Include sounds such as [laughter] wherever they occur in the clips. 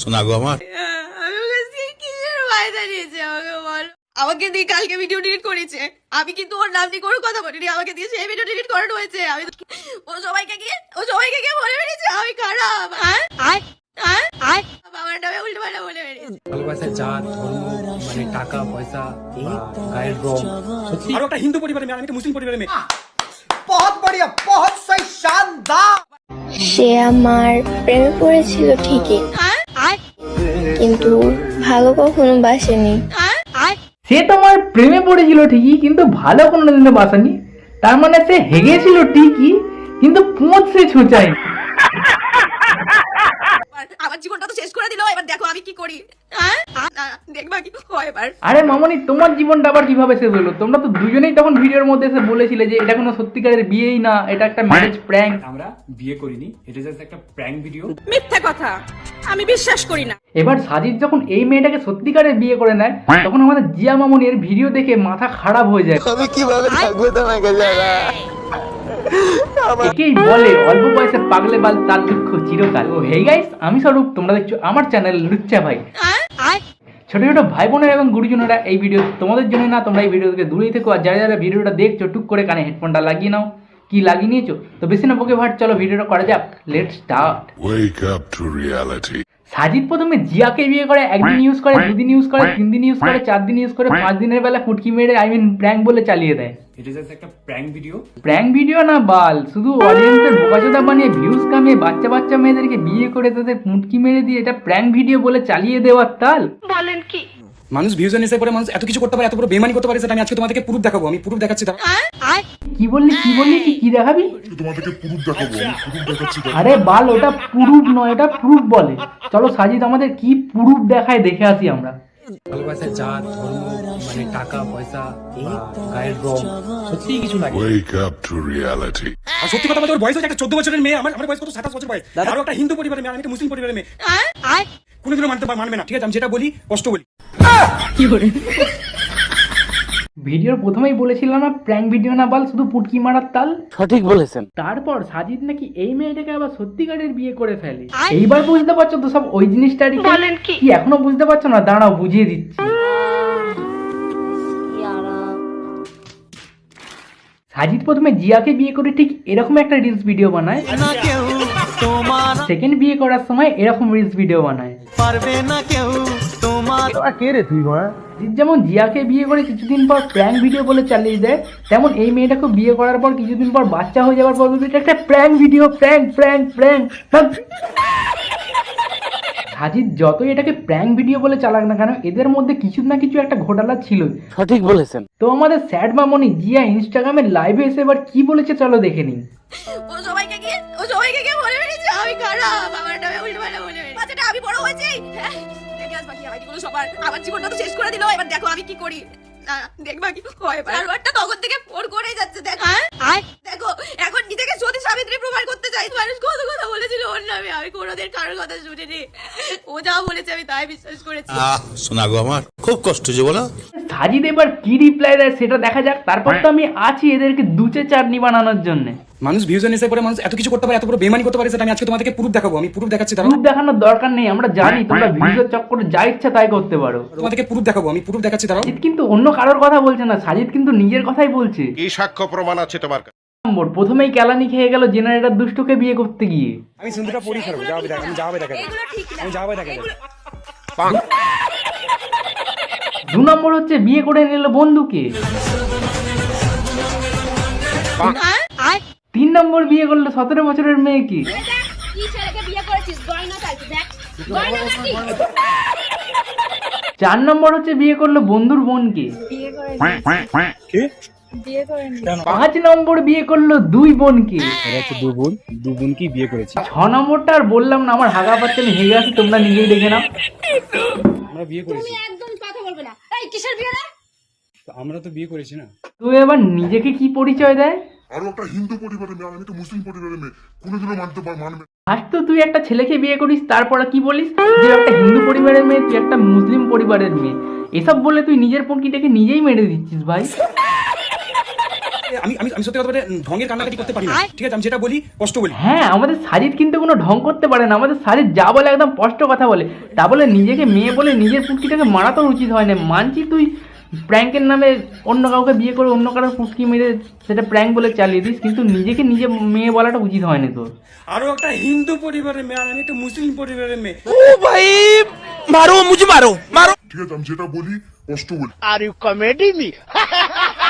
শোনা গো আমার। আমাকে দিয়ে কালকে ভিডিও ডিলিট করেছে। আমি কিন্তু ওর নাম দিয়ে কোনো কথা বলিনি আমাকে দিয়ে সেই ভিডিও ডিলিট করানো হয়েছে। আমি ও সবাইকে গিয়ে ও সবাইকে গিয়ে বলে বেরিয়েছে আমি খারাপ। হ্যাঁ নামে পাল্টা বলে বেরিয়েছে। মানে টাকা পয়সা হিন্দু পরিবারে মেয়ে আমি মুসলিম পরিবারে মেয়ে। বহুত বড়িয়া বহুত সই শানদার সে আমার প্রেমে পড়েছিল ঠিকই। কিন্তু ভালো কখনো বাসেনি। সে তোমার প্রেমে পড়েছিল ঠিকই, কিন্তু ভালো কোনোদিনও বাসেনি। তার মানে সে হেগেছিল ঠিকই, কিন্তু পৌঁছে ছুঁচাই এবার আমার জীবনটা তো শেষ করে দিল এবার দেখো আমি কি করি? হ্যাঁ? দেখবা কি হয় এবার। আরে মামনি তোমার জীবনটা আবার কীভাবে শেষ হলো? তোমরা তো দুজনেই তখন ভিডিওর মধ্যে এসে বলেছিলে যে এটা কোনো সত্যিকারের বিয়েই না এটা একটা ম্যারেজ প্র্যাঙ্ক আমরা বিয়ে করিনি এটা জাস্ট একটা প্র্যাঙ্ক ভিডিও মিথ্যে কথা। আমি বিশ্বাস করি না। এবার সাজিদ যখন এই মেয়েটাকে সত্যিকারের বিয়ে করে নেয় তখন আমাদের জিয়া মামনির ভিডিও দেখে মাথা খারাপ হয়ে যায়। আমি কীভাবে থাকব তোমাকে যারা একেই বলে অল্প বয়সে পাগলে বাল তার দুঃখ চিরকাল। ও হে গাইস আমি স্বরূপ তোমরা দেখছ আমার চ্যানেল লুচ্চা ভাই। আয় আয় ছোট ছোট ভাই বোনেরা এবং গুরুজনেরা এই ভিডিও তোমাদের জন্য না তোমরা এই ভিডিও থেকে দূরেই থেকো আর যারা যারা ভিডিওটা দেখছ টুক করে কানে হেডফোনটা লাগিয়ে নাও। কি লাগিয়ে নিয়েছো? তো বেশি না বকে ভাট চলো ভিডিওটা করা যাক। Let start wake up to reality Sajid প্রথমে জিয়াকে বিয়ে করে একদিন ইউজ করে দুদিন ইউজ করে তিন দিন ইউজ করে চার দিন ইউজ করে পাঁচ দিনের বেলা ফুটকি মেরে আই মিন প্র্যাঙ্ক বলে চালিয়ে দেয়। এটা জাস্ট একটা প্র্যাঙ্ক ভিডিও প্র্যাঙ্ক ভিডিও না বাল। শুধু অডিয়েন্সের বোকাচোদা বানিয়ে ভিউজ কামিয়ে বাচ্চা বাচ্চা মেয়েদেরকে বিয়ে করে তাদের মুটকি মেরে দিয়ে এটা প্র্যাঙ্ক ভিডিও বলে চালিয়ে দেওয়ার তাল। মানুষ ভিউজ এসে করে মানুষ এত কিছু করতে পারে এত বড় বেমানি করতে পারে সেটা আমি আজকে তোমাদেরকে প্রুফ দেখাবো। আমি প্রুফ দেখাচ্ছি কি বললি কি বললি কি কি দেখাবি? তোমাদেরকে পুরুফ দেখাবো পুরুফ দেখাচ্ছি আরে বাল ওটা প্রুফ নয় ওটা প্রুফ বলে। চলো সাজিদ আমাদের কি প্রুফ দেখায় দেখে আসি আমরা। ভালোবাসার জাত ধর্ম মানে টাকা পয়সা গায়ের রং সত্যি কিছু লাগে। ওয়েক আপ টু রিয়ালিটি আর সত্যি কথা বলতে ওর বয়স হচ্ছে একটা চোদ্দ বছরের মেয়ে আমার আমার বয়স কত? সাতাশ বছর বয়স। আরও একটা হিন্দু পরিবারের মেয়ে আমি একটা মুসলিম পরিবারের মেয়ে। কোনোদিনও মানতে পার- মানবে না। ঠিক আছে আমি যেটা বলি কষ্ট বলি। ভিডিওর প্রথমেই বলেছিলাম না প্র্যাঙ্ক ভিডিও না বাল শুধু পুটকি মারার তাল। সঠিক বলেছেন। তারপর সাজিদ নাকি এই মেয়েটাকে আবার সত্যিকারের বিয়ে করে ফেলে? এইবার বুঝতে পারছ তো সব ওই জিনিসটারই বলেন কি? এখনও বুঝতে পারছ না? দাঁড়াও বুঝিয়ে দিচ্ছি। সাজিদ প্রথমে জিয়াকে বিয়ে করে ঠিক এরকম একটা রিলস ভিডিও বানায়। সেকেন্ড বিয়ে করার সময় এরকম রিলস ভিডিও বানায়। কে রে তুই ঘোড়া যেমন জিয়াকে বিয়ে করে কিছুদিন পর প্র্যাঙ্ক ভিডিও বলে চালিয়ে দেয় তেমন এই মেয়েটাকে বিয়ে করার পর কিছুদিন পর বাচ্চা হয়ে যাওয়ার পর এটা একটা prank video prank prank prank Sajid যতই এটাকে প্র্যাঙ্ক ভিডিও বলে চালাক না কেন এদের মধ্যে কিছু না কিছু একটা ঘোটালা ছিল। সঠিক বলেছেন। তো আমাদের স্যাড মামনি জিয়া ইনস্টাগ্রামে লাইভে এসে এবার কি বলেছে চলো দেখে নিন সবাইকে গিয়ে বলে বেরিয়েছে আমি খারাপ। বাবার নামে উল্টো পাল্টা বলে বেরিয়েছে বাচ্চাটা আমি বড় হয়েছি। হ্যাঁ দেখে আসবা কি হয় সবার। আমার জীবনটা তো শেষ করে দিল। এবার দেখো আমি কি করি। দেখবা কি হয় এবার আর তখন থেকে ফোন করেই যাচ্ছে দেখো। আয় দেখো এখন নিজেকে সতী সাবিত্রী প্রমাণ করতে চাই। মানুষ কত কথা বলেছিল ওর নামে। আমি কোনোদিন কারোর কথা শুনিনি। ও যা বলেছে আমি তাই বিশ্বাস করেছি। আহ শোনা আমার। খুব কষ্ট যে বলো। সাজিদ এবার কি রিপ্লাই দেয় সেটা দেখা যাক। তারপর তো আমি আছি এদেরকে দুচে চাটনি বানানোর জন্য। মানুষ ভিউজ এসে করে মানুষ এত কিছু করতে পারে এত বড় বেমানি করতে পারে সেটা আমি আজকে তোমাদেরকে প্রুফ দেখাবো আমি প্রুফ দেখাচ্ছি তারা প্রুফ দেখানোর দরকার নেই আমরা জানি তোমরা ভিডিওর চক্করে যা ইচ্ছা তাই করতে পারো। তোমাদেরকে প্রুফ দেখাবো আমি প্রুফ দেখাচ্ছি তারা সাজিদ কিন্তু অন্য কারোর কথা বলছে না সাজিদ কিন্তু নিজের কথাই বলছে। কি সাক্ষ্য প্রমাণ আছে তোমার কাছে? নম্বর প্রথমেই কেলানি খেয়ে গেল জেনারেটর দুষ্টুকে বিয়ে করতে গিয়ে। আমি ফেলব যাবে দেখা আমি যাবে দেখা এগুলো ঠিক আমি যাবে দেখা এগুলো- দু নম্বর হচ্ছে বিয়ে করে নিল বন্ধুকে। তিন নম্বর বিয়ে করল সতেরো বছরের মেয়েকে। চার নম্বর হচ্ছে বিয়ে করল বন্ধুর বোনকে। পাঁচ নম্বর বিয়ে করল দুই বোনকে। এটা হচ্ছে দু বোন দু বোনকেই বিয়ে করেছি? ছ নম্বরটা আর বললাম না আমার হাগা পাচ্ছে আমি হেগে আছি তোমরা নিজেই দেখে নাও। আমরা বিয়ে করেছি একদম কথা বলবে না এই কিসের বিয়ে রে? তো আমরা তো বিয়ে করেছি না। তুই এবার নিজেকে কি পরিচয় দেয়? আরও একটা হিন্দু পরিবারের মেয়ে আমি তো মুসলিম পরিবারের মেয়ে কোনোদিনও মানতে পার মানবে আজ তো তুই একটা ছেলেকে বিয়ে করিস তারপর কি বলিস? যে একটা হিন্দু পরিবারের মেয়ে তুই একটা মুসলিম পরিবারের মেয়ে। এসব বলে তুই নিজের পঙ্কিটাকে নিজেই মেরে দিচ্ছিস ভাই। আমি আমি আমি সত্যি কথা বলতে ঢঙ্গের কান্নাকাটি করতে পারি না। ঠিক আছে আমি যেটা বলি কষ্ট বলি। হ্যাঁ আমাদের সাজিদ কিন্তু কোনো ঢং করতে পারে না। আমাদের সাজিদ যা বলে একদম স্পষ্ট কথা বলে। তা বলে নিজেকে মেয়ে বলে নিজের পুটকিটাকে মারা তো উচিত হয় না। মানছি তুই প্র্যাঙ্কের নামে অন্য কাউকে বিয়ে করে অন্য কারোর পুটকি মেরে সেটা প্র্যাঙ্ক বলে চালিয়ে দিস কিন্তু নিজেকে নিজে মেয়ে বলাটা উচিত হয় না তোর। আরও একটা হিন্দু পরিবারের মেয়ে আর আমি একটা মুসলিম পরিবারের মেয়ে। ভাই মারো মুজি মারো মারো। ঠিক আছে আমি যেটা বলি কষ্ট বলি। [laughs]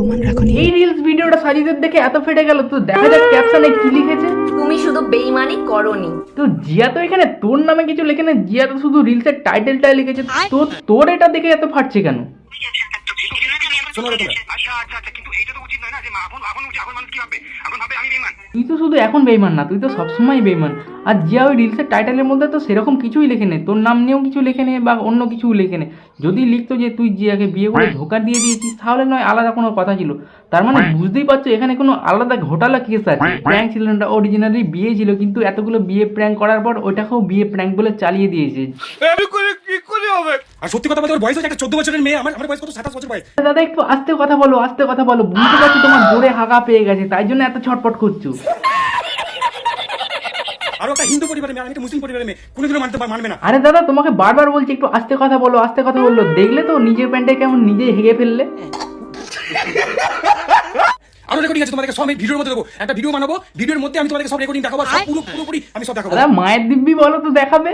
প্রমাণ রাখো এই রিলস ভিডিওটা সাজিদের দেখে এত ফেটে গেল তো দেখা যাক ক্যাপশনে কি লিখেছে। তুমি শুধু বেইমানি করনি। তো জিয়া তো এখানে তোর নামে কিছু লেখে না জিয়া তো শুধু রিলসের টাইটেলটা লিখেছে। তো তোর এটা দেখে এত ফাটছে কেন? তুই তো শুধু এখন বেইমান না তুই তো সবসময় বেইমান। আর জিয়া ওই রিলসের টাইটেলের মধ্যে তো সেরকম কিছুই লেখে নে তোর নাম নিয়েও কিছু লেখে নে বা অন্য কিছু লেখে নে যদি লিখতো যে তুই জিয়াকে বিয়ে করে ধোকা দিয়ে দিয়েছিস তাহলে নয় আলাদা কোনো কথা ছিল। তার মানে বুঝতেই পারছ এখানে কোনো আলাদা ঘোটালা কেস আছে। প্র্যাঙ্ক ছিল না অরিজিনালি বিয়ে ছিল কিন্তু এতগুলো বিয়ে প্র্যাঙ্ক করার পর ওটাকেও বিয়ে প্র্যাঙ্ক বলে চালিয়ে দিয়েছে। আর সত্যি কথা বলতে ওর বয়স একটা চোদ্দ বছরের মেয়ে আমার আমার বয়স কত? সাতাশ বছর বয়স। দাদা একটু আস্তে কথা বলো আস্তে কথা বলো। বুঝতে পারছি তোমার জোরে হাগা পেয়ে গেছে তাই জন্য এত ছটপট করছ। আরও একটা হিন্দু পরিবারের মেয়ে আমি একটা মুসলিম পরিবারের মেয়ে কোনোদিনও মানতে মানবে না। আরে দাদা তোমাকে বারবার বলছি একটু আস্তে কথা বলো আস্তে কথা বলল দেখলে তো নিজের প্যান্টে কেমন নিজে হেগে ফেললে। আরও রেকর্ডিং আছে তোমাদেরকে সব আমি ভিডিওর মধ্যে দেবো। একটা ভিডিও বানাবো ভিডিওর মধ্যে আমি তোমাদেরকে সব রেকর্ডিং দেখাবো পুরো পুরোপুরি আমি সব দেখাবো। দাদা মায়ের দিব্যি বলো তো দেখাবে।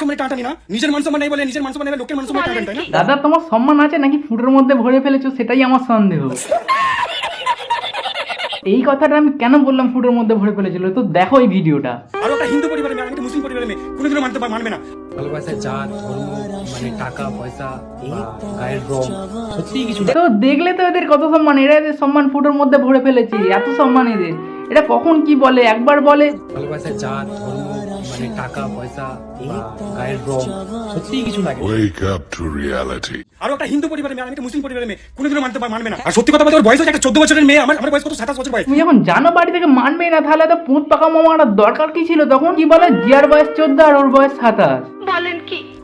মানে টানটানি না? নিজের মান সম্মান নেই বলে নিজের মান সম্মান নেই লোকের মান সম্মান টানটানি তাই না? দাদা তোমার সম্মান আছে নাকি ফুটের মধ্যে ভরে ফেলেছো? সেটাই আমার সন্দেহ। এই কথাটা আমি কেন বললাম ফুটের মধ্যে ভরে ফেলেছিল? তো দেখো এই ভিডিওটা। আরও একটা হিন্দু পরিবারের মেয়ে আমি একটা মুসলিম পরিবারের মেয়ে। কোনোদিনও মানতে মানবে না। ভালোবাসা জাত ধর্ম মানে টাকা পয়সা গায়ের রং সত্যিই কিছু তো দেখলে তো এদের কত সম্মান? এরা এদের সম্মান ফুটের মধ্যে ভরে ফেলেছে এত সম্মান এদের। এটা কখন কি বলে? একবার বলে। ভালোবাসা জাত ধর্ম মানে টাকা পয়সা গায়ের রং সত্যিই কিছু লাগে Wake up to reality. আরও একটা হিন্দু পরিবারের মেয়ে আমি একটা মুসলিম পরিবারের মেয়ে কোনোদিনও মানতে মানবে না। আর সত্যি কথা বলতে ওর বয়স হচ্ছে একটা চোদ্দ বছরের মেয়ে আমার আমার বয়স কত? সাতাশ বছর বয়স। তুমি যখন জানো বাড়ি থেকে মানবেই না তাহলে তো পুঁত পাকা মামার দরকার কি ছিল? তখন কি বলে জিয়ার বয়স চোদ্দ আর ওর বয়স সাতাশ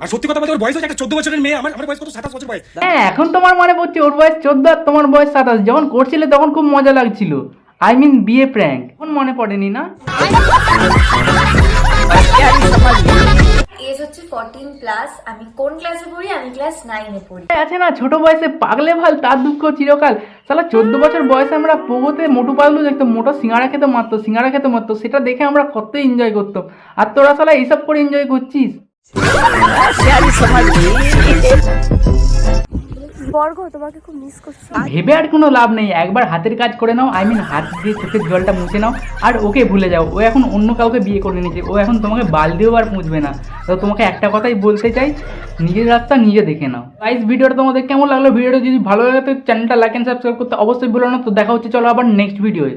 আর সত্যি কথা বলতে ওর বয়স হচ্ছে একটা চোদ্দ বছরের মেয়ে আমার আমার বয়স কত? সাতাশ বছর বয়স। হ্যাঁ এখন তোমার মনে পড়ছে ওর বয়স চোদ্দ আর তোমার বয়স সাতাশ। যখন করছিলে তখন খুব মজা লাগছিল। আই মিন বিয়ে প্র্যাঙ্ক এখন মনে পড়েনি না? [laughs] এজ হচ্ছে ফোরটিন প্লাস আমি কোন ক্লাসে পড়ি? আমি ক্লাস নাইনে পড়ি। আছে না ছোট বয়সে পাগলে ভালো তার দুঃখ চিরকাল। সালা চোদ্দ বছর বয়সে আমরা পোগোতে মোটু পাগলু দেখতাম মোটো সিঙ্গারা খেতে মারতো সিঙ্গারা খেতে মারতো সেটা দেখে আমরা কত এনজয় করতাম। আর তোরা সালা এইসব করে এনজয় করছিস? বর্গ, তোমাকে খুব মিস করছি। ভেবে আর কোনো লাভ নেই। একবার হাতের কাজ করে নাও আই মিন হাত দিয়ে চোখের জলটা মুছে নাও, আর ওকে ভুলে যাও। ও এখন অন্য কাউকে বিয়ে করে নিয়েছে। ও এখন তোমাকে বালতিও আর পুঁছবে না। তো তোমাকে একটা কথাই বলতে চাই, নিজের রাস্তা নিজে দেখে নাও। গাইস ভিডিওটা তোমাদের কেমন লাগল? ভিডিওটা যদি ভালো লাগে, তো চ্যানেলটা লাইক অ্যান্ড সাবস্ক্রাইব করতে অবশ্যই ভুলো না। তো দেখা হচ্ছে, চলো আবার নেক্সট ভিডিওয়ে